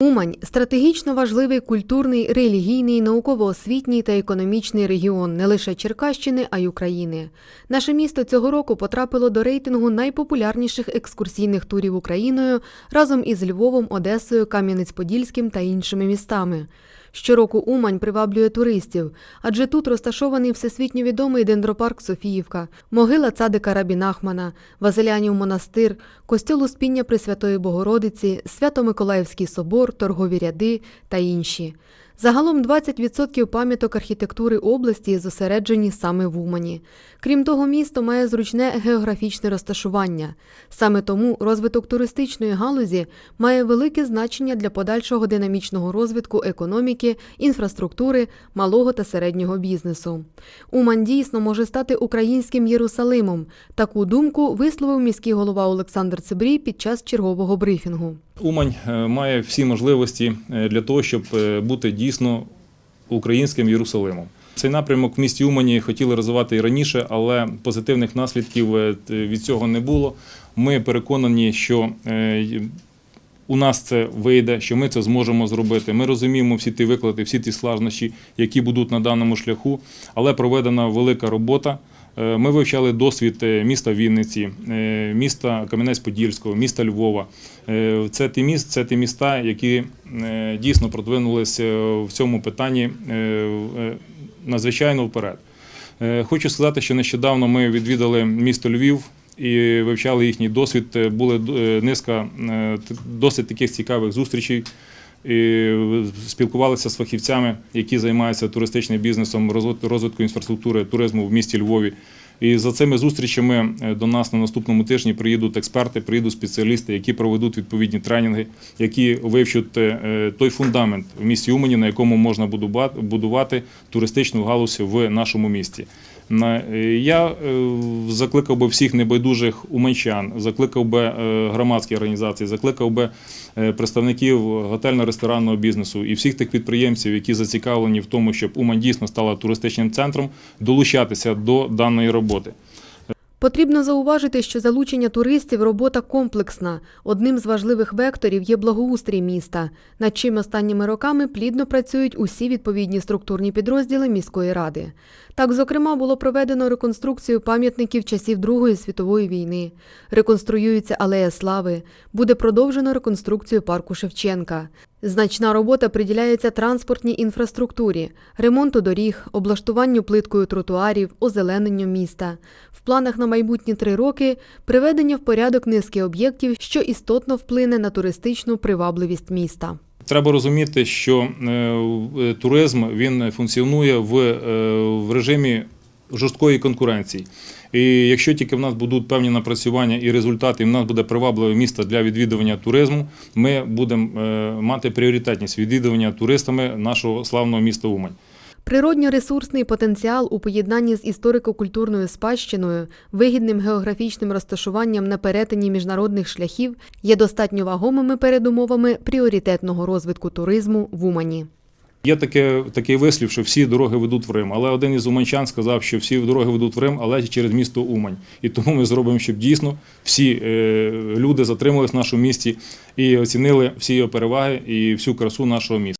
Умань стратегічно важливий культурний, релігійний, науково-освітній та економічний регіон не лише Черкащини, а й України. Наше місто цього року потрапило до рейтингу найпопулярніших екскурсійних турів Україною разом із Львовом, Одесою, Кам'янець-Подільським та іншими містами. Щороку Умань приваблює туристів, адже тут розташований всесвітньо відомий дендропарк Софіївка, могила цадика Рабі Нахмана, Василянів монастир, костьол Успіння Пресвятої Богородиці, Свято-Миколаївський собор, торгові ряди та інші. Загалом 20% пам'яток архітектури області зосереджені саме в Умані. Крім того, місто має зручне географічне розташування. Саме тому розвиток туристичної галузі має велике значення для подальшого динамічного розвитку економіки, інфраструктури, малого та середнього бізнесу. Умань дійсно може стати українським Єрусалимом. Таку думку висловив міський голова Олександр Цибрій під час чергового брифінгу. Умань е, має всі можливості е, для того, щоб е, бути дійсно українським Єрусалимом. Цей напрямок в місті Умані хотіли розвивати і раніше, але позитивних наслідків від цього не було. Ми переконані, що у нас це вийде, що ми це зможемо зробити. Ми розуміємо всі ті виклади, всі ті складнощі, які будуть на даному шляху, але проведена велика робота. Е, Ми вивчали досвід е, міста Вінниці, е, міста Кам'янець-Подільського, міста Львова. Це ті міст, це ті міста, які дійсно продвинулися в цьому питанні надзвичайно вперед. Хочу сказати, що нещодавно ми відвідали місто Львів і вивчали їхній досвід. Були е, низка досить таких цікавих зустрічей. Спілкувалися з фахівцями, які займаються туристичним бізнесом, розвит- розвитком інфраструктури туризму в місті Львові. І за цими зустрічами е, до нас на наступному тижні приїдуть експерти, приїдуть спеціалісти, які проведуть відповідні тренінги, які вивчать е, той фундамент в місті Умані, на якому можна будува- будувати туристичну галузь в нашому місті. Е, Я е, закликав би всіх небайдужих уманчан, закликав би е, громадські організації, закликав би представників готельно-ресторанного бізнесу і всіх тих підприємців, які зацікавлені в тому, щоб Умань дійсно стала туристичним центром, долучатися до даної роботи. Потрібно зауважити, що залучення туристів робота комплексна. Одним з важливих векторів є благоустрій міста, над чим останніми роками плідно працюють усі відповідні структурні підрозділи міської ради. Так, зокрема, було проведено реконструкцію пам'ятників часів Другої світової війни, реконструюється алея слави, буде продовжено реконструкцію парку Шевченка. Значна робота приділяється транспортній інфраструктурі, ремонту доріг, облаштуванню плиткою тротуарів, озелененню міста. В планах на майбутні три роки приведення в порядок низки об'єктів, що істотно вплине на туристичну привабливість міста. Треба розуміти, що е, е, туризм він функціонує в, е, в режимі жорсткої конкуренції. І якщо тільки в нас будуть певні напрацювання і результати, і в нас буде привабливе місто для відвідування туризму, ми будемо е, мати пріоритетність відвідування туристами нашого славного міста Умань. Природньо-ресурсний потенціал у поєднанні з історико-культурною спадщиною, вигідним географічним розташуванням на перетині міжнародних шляхів є достатньо вагомими передумовами пріоритетного розвитку туризму в Умані. Є таке, такий вислів, що всі дороги ведуть в Рим. Але один із уманчан сказав, що всі дороги ведуть в Рим, але через місто Умань. І тому ми зробимо, щоб дійсно всі е, люди затримались в нашому місті і оцінили всі його переваги і всю красу нашого міста.